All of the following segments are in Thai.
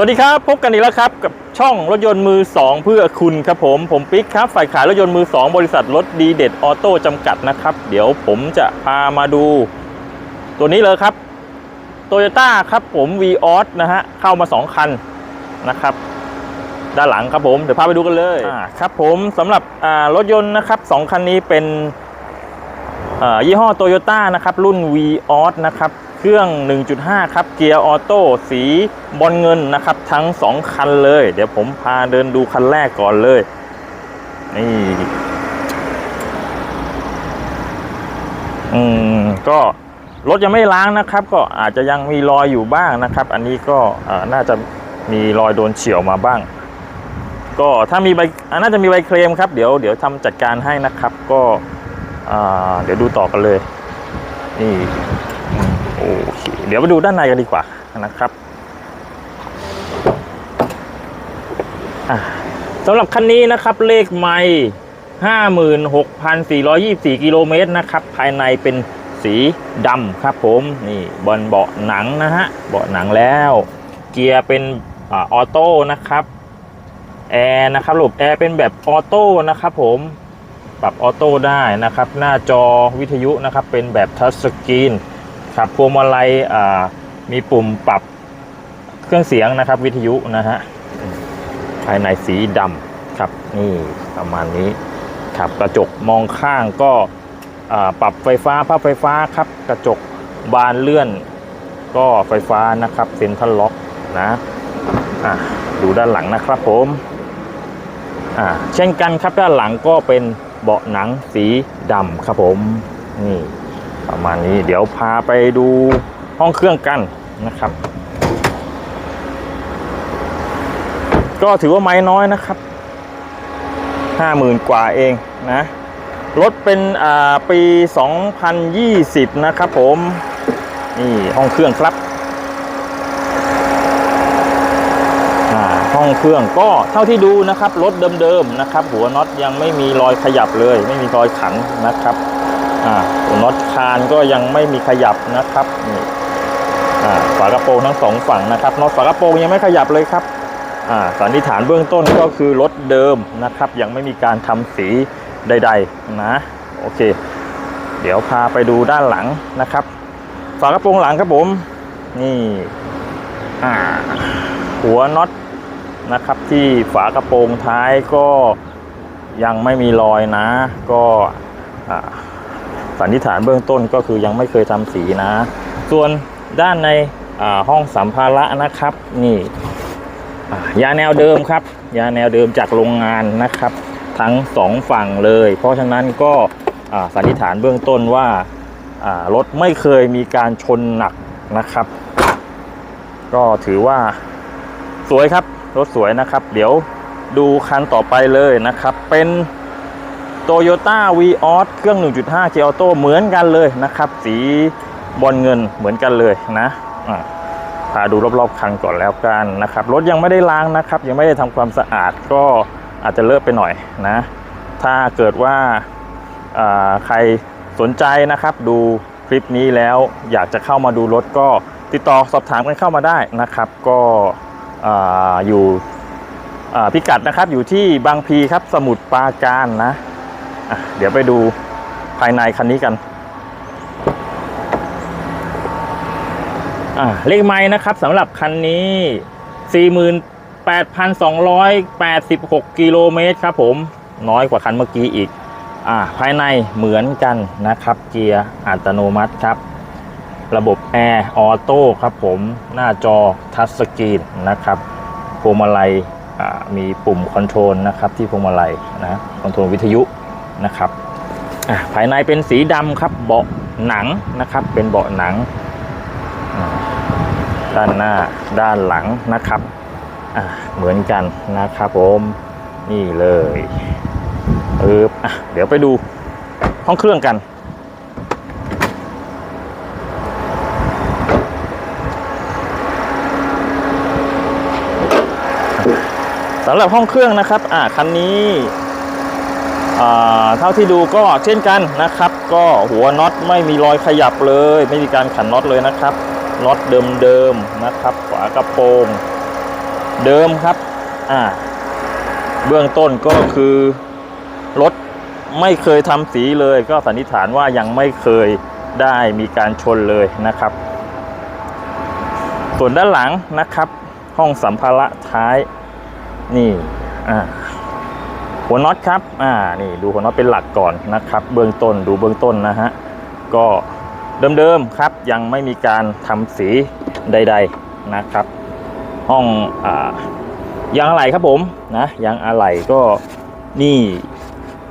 สวัสดีครับ พบกันอีกแล้วครับ กับช่องรถยนต์มือ 2 เพื่อคุณครับผมผมปิ๊กครับ ฝ่ายขายรถยนต์มือ 2 บริษัทรถดีเด็ดออโต้จำกัดนะครับ เดี๋ยวผมจะพามาดู ตัวนี้เลยครับโตโยต้าครับผม v ีออสนะฮะ เข้ามา 2 คันนะครับ ด้านหลังครับผม เดี๋ยวพาไปดูกันเลยอ่าครับผมสำหรับอ่ารถยนต์นะครับสองคันนี้เป็นอ่า ยี่ห้อโตโยต้านะครับรุ่น v ีออสนะครับเครื่อง 1.5 ครับ เกียร์ออโต้สีบอลเงินนะครับ ทั้ง 2 คันเลย เดี๋ยวผมพาเดินดูคันแรกก่อนเลย นี่อืมก็รถยังไม่ล้างนะครับ ก็อาจจะยังมีรอยอยู่บ้างนะครับ อันนี้ก็น่าจะมีรอยโดนเฉียวมาบ้าง ก็ถ้ามีใบอ่าน่าจะมีใบเคลมครับ เดี๋ยวเดี๋ยวทำจัดการให้นะครับ ก็ อ่าเดี๋ยวดูต่อกันเลย นี่โอเคเดี๋ยวไปดูด้านในกันดีกว่านะครับสำหรับคันนี้นะครับเลขไม่56,424 กิโลเมตรนะครับ ภายในเป็นสีดำครับผมนี่บนเบาะหนังนะฮะเบาะหนังแล้ว เกียร์เป็นอออโต้นะครับแอร์นะครับระบบแอร์เป็นแบบออโต้นะครับผม ปรับออโต้ได้นะครับ หน้าจอวิทยุนะครับ เป็นแบบทัชสกรีนครับพวงมาลัยมีปุ่มปรับเครื่องเสียงนะครับ วิทยุนะฮะภายในสีดำครับนี่ประมาณนี้ครับกระจกมองข้างก็ปรับไฟฟ้าภาพไฟฟ้าครับ กระจกบานเลื่อน ก็ไฟฟ้านะครับเซ็นทรัลล็อกนะะดูด้านหลังนะครับผมเช่นกันครับด้านหลังก็เป็น เบาะหนังสีดำครับผมนี่ประมาณนี้เดี๋ยวพาไปดูห้องเครื่องกันนะครับ ก็ถือว่าไม้น้อยนะครับห้าหมื่นกว่าเองนะรถเป็นอ่าปี 2020 นะครับผม นี่ห้องเครื่องครับ อ่า ห้องเครื่องก็เท่าที่ดูนะครับรถเดิมๆนะครับ หัวน็อตยังไม่มีรอยขยับเลย ไม่มีรอยขันนะครับหัวน็อตคานก็ยังไม่มีขยับนะครับนี่ฝากระโปรงทั้งสองฝั่งนะครับน็อตฝากระโปรงยังไม่ขยับเลยครับอ่าสันนิษฐานเบื้องต้นก็คือรถเดิมนะครับ ยังไม่มีการทำสีใด ๆนะโอเค เดี๋ยวพาไปดูด้านหลังนะครับ ฝากระโปรงหลังครับผมนี่หัวน็อต นะครับ ที่ฝากระโปรงท้ายก็ยังไม่มีรอยนะ ก็สันนิษฐานเบื้องต้นก็คือยังไม่เคยทำสีนะ ส่วนด้านในห้องสัมภาระนะครับนี่ยาแนวเดิมครับ ยาแนวเดิมจากโรงงานนะครับ ทั้งสองฝั่งเลย เพราะฉะนั้นก็สันนิษฐานเบื้องต้นว่ารถไม่เคยมีการชนหนักนะครับ ก็ถือว่าสวยครับ รถสวยนะครับ เดี๋ยวดูคันต่อไปเลยนะครับ เป็น Toyota v ีออเครื่อง 1.5 g Auto เหมือนกันเลยนะครับ สีบอลเงินเหมือนกันเลยนะพาดูรอบๆคันก่อนแล้วกันนะครับ รถยังไม่ได้ล้างนะครับ ยังไม่ได้ทำความสะอาดก็อาจจะเลอะไปหน่อยนะ ถ้าเกิดว่าใครสนใจนะครับ ดูคลิปนี้แล้วอยากจะเข้ามาดูรถก็ติดต่อสอบถามกันเข้ามาได้นะครับ ก็ ออยู่พิกัดนะครับอยู่ที่บางพีครับสมุทรปราการนะะเดี๋ยวไปดูภายในคันนี้กันเลขไม้นะครับสำหรับคันนี้ 48,286 กิโลเมตรครับผมน้อยกว่าคันเมื่อกี้อีกอภายในเหมือนกันนะครับ เกียร์อัตโนมัติครับ ระบบแอร์ออโต้ครับผมหน้าจอทัชสกรีนนะครับพวงมาลัยมีปุ่มคอนโทรลนะครับที่พวงมาลัยนะคอนโทรลวิทยุนะครับภายในเป็นสีดำครับเบาะหนังนะครับเป็นเบาะหนัง ด้านหน้าด้านหลังนะครับเหมือนกันนะครับผมนี่เลยเออเดี๋ยวไปดูห้องเครื่องกัน สำหรับห้องเครื่องนะครับอ่าคันนี้อ่าเท่าที่ดูก็เช่นกันนะครับ ก็หัวน็อตไม่มีรอยขยับเลย ไม่มีการขันน็อตเลยนะครับน็อตเดิมๆนะครับฝากระโปรงเดิมครับอ่าเบื้องต้นก็คือรถไม่เคยทำสีเลย ก็สันนิษฐานว่ายังไม่เคยได้มีการชนเลยนะครับ ส่วนด้านหลังนะครับ ห้องสัมภาระท้าย นี่อ่าหัวน็อตครับอ่านี่ดูหัวน็อตเป็นหลักก่อนนะครับ เบื้องต้นดูเบื้องต้นนะฮะก็เดิมๆครับยังไม่มีการทำสีใด ๆนะครับ ห้องอ่ายางอะไหล่ครับผมนะยางอะไหล่ก็นี่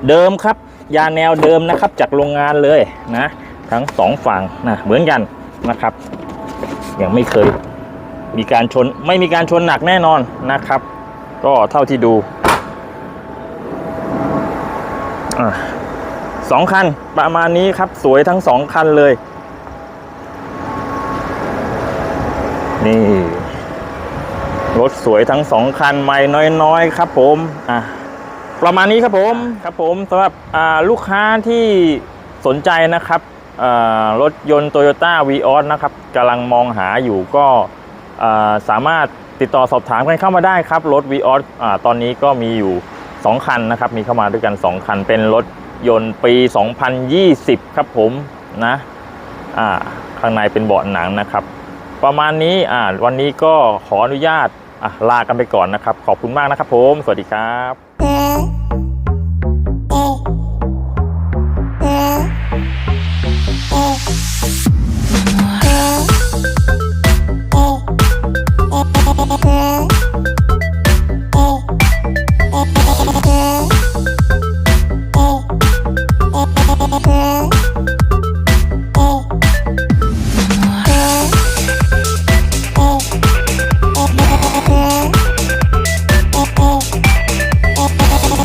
เดิมครับ ยาแนวเดิมนะครับจากโรงงานเลยนะ ทั้งสองฝั่งนะเหมือนกันนะครับยังไม่เคยมีการชนไม่มีการชนหนักแน่นอนนะครับ ก็เท่าที่ดูอะสองคันประมาณนี้ครับสวยทั้งสองคันเลย นี่ รถสวยทั้งสองคันไม่น้อยๆ ครับผมอะประมาณนี้ครับผมครับผมสำหรับอ่าลูกค้าที่สนใจนะครับอ่ารถยนต์ Toyota v ีออนะครับกำลังมองหาอยู่ก็อ่าสามารถ ติดต่อสอบถามกันเข้ามาได้ครับ รถวีออสตอนนี้ก็มีอยู่ 2 คันนะครับ มีเข้ามาด้วยกัน 2 คัน เป็นรถยนต์ปี 2020 ครับผมนะข้างในเป็นเบาะหนังนะครับ ประมาณนี้วันนี้ก็ขออนุญาตลากันไปก่อนนะครับ ขอบคุณมากนะครับผม สวัสดีครับ Girl.